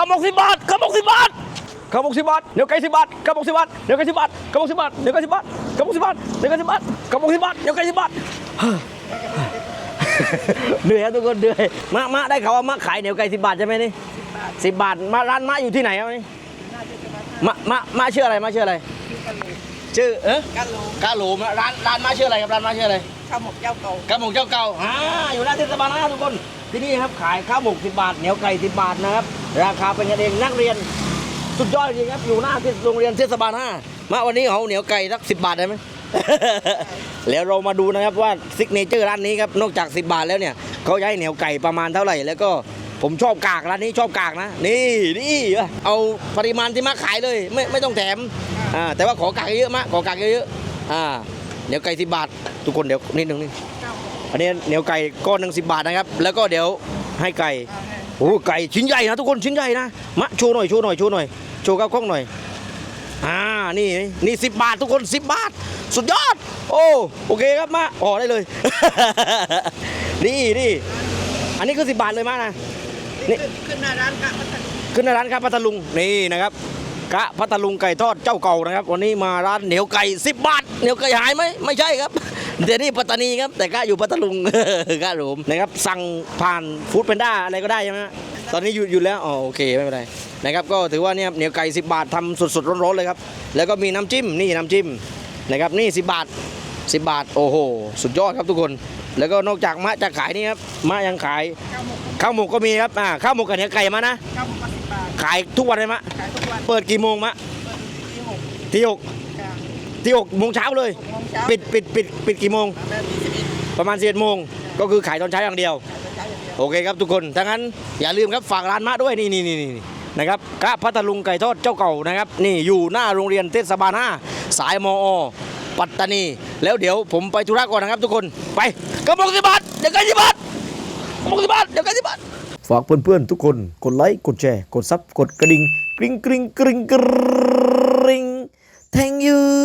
ข้าวหมกสิบบาทข้าวหมกสิบบาทข้าวหมกสิบบาทเดี๋ยวไก่สิบบาทข้าวหมกสิบบาทเดี๋ยวไก่สิบบาทข้าวหมกสิบบาทเดี๋ยวไก่สิบบาทข้าวหมกสิบบาทเดี๋ยวไก่สิบบาทข้าวหมกสิบบาทเดี๋ยวไก่สิบบาทเหนื่อยครับทุกคนเหนื่อยมามาได้ข่าวว่ามาขายเหนียวไก่สิบบาทใช่ไหมนี่สิบบาทมาร้านมาอยู่ที่ไหนครับนี่มามามาชื่ออะไรมาชื่ออะไร ชื่อเอ๊ะกันโลกาหลูมร้านร้านมาชื่ออะไรครับร้านมาชื่ออะไรข้าวหมกเจ้าเก่ากระหมกเจ้าเก่าอ่าอยู่หน้าเทศบาลนะทุกคนที่นี่ครับขายข้าวหมกสิบบาทเหนียวไก่สิบบาทนะครับ ราคาเป็นกันเองนักเรียนสุดยอดจริงครับอยู่หน้าที่โรงเรียนเทศบาลห้ามาวันนี้เอาเหนียวไก่สักสิบบาทได้ไหมแล้วเรามาดูนะครับว่าซิกเนเจอร์ร้านนี้ครับนอกจาก 10 บาทแล้วเนี่ยเขาจะให้เหนียวไก่ประมาณเท่าไหร่แล้วก็ผมชอบกากร้านนี้ชอบกากนะ นี่นี่เอาปริมาณที่มาขายเลย ไม่ไม่ต้องแถมอ่าแต่ว่าขอกากเยอะมากขอกากเยอะๆอ่าเหนียวไก่สิบบาท ทุกคนเดี๋ยวนิดนึงนี่อันนี้เหนียวไก่ก้อนหนึ่งสิบบาทนะครับ แล้วก็เดี๋ยวให้ไก่ โอ้ไก่ชิ้นใหญ่นะทุกคนชิ้นใหญ่นะมะโชว์หน่อยโชว์หน่อยโชว์หน่อยโชว์ข้าวกล้องหน่อยอ่านี่นี่สิบบาททุกคนสิบบาท สุดยอด โอ้โอเคครับมาอ๋อได้เลย นี่นี่อันนี้คือสิบบาทเลยมานะนี่ขึ้นขึ้นหน้าร้านกะพัทลุงขึ้นในร้านครับพัทลุงนี่นะครับ กะพัทลุงไก่ทอดเจ้าเก่านะครับ วันนี้มาร้านเหนียวไก่ 10 บาทเหนียวไก่หายไหมไม่ใช่ครับเดี๋ยวนี้ปัตตานีครับแต่กะอยู่พัทลุงกะหลมนะครับสั่งผ่านฟู้ดแพนด้าอะไรก็ได้ใช่ไหมตอนนี้หยุดหยุดแล้วอ๋อโอเคไม่เป็นไรนะครับก็ถือว่าเนี่ยเหนียวไก่ 10 บาททำสดๆร้อนๆเลยครับแล้วก็มีน้ำจิ้มนี่น้ำจิ้มนะครับนี่ 10 บาท 10 บาทโอ้โหสุดยอดครับทุกคน แล้วก็นอกจากมะจะขายนี่ครับมะยังขายข้าวหมกก็มีครับอ่าข้าวหมกกับเหนียวไก่มานะข้าวหมกก็สิ บบาทขายทุกวันเลยมะ ขายทุกวันเปิดกี่โมงมะที่หกที่หกค่ะที่หกโมงเช้าเลย หกโมงเช้าปิดปิดปิดปิดกี่โมงแบบยี่สิบเอ็ดประมาณสิบเอ็ดโมง ก็คือขายตอนเช้าอย่างเดียว ขายเช้าอย่างเดียว โอเคครับทุกคนถ้างั้นอย่าลืมครับฝากร้านมะด้วยนี่นี่นี่นี่นะครับกะพัทลุงไก่ทอดเจ้าเก่านะครับ นี่อยู่หน้าโรงเรียนเทศบาล5สายมอ ปัตตานี แล้วเดี๋ยวผมไปธุระก่อนนะครับทุกคน ไปกระบอกสิบบาทเดี๋ยวกันสิบบาท ฝากเพื่อนๆทุกคนกดไลค์กดแชร์ กดซับกดกระดิ่งกริ๊งกริ๊งกริ๊งกริ๊ง thank you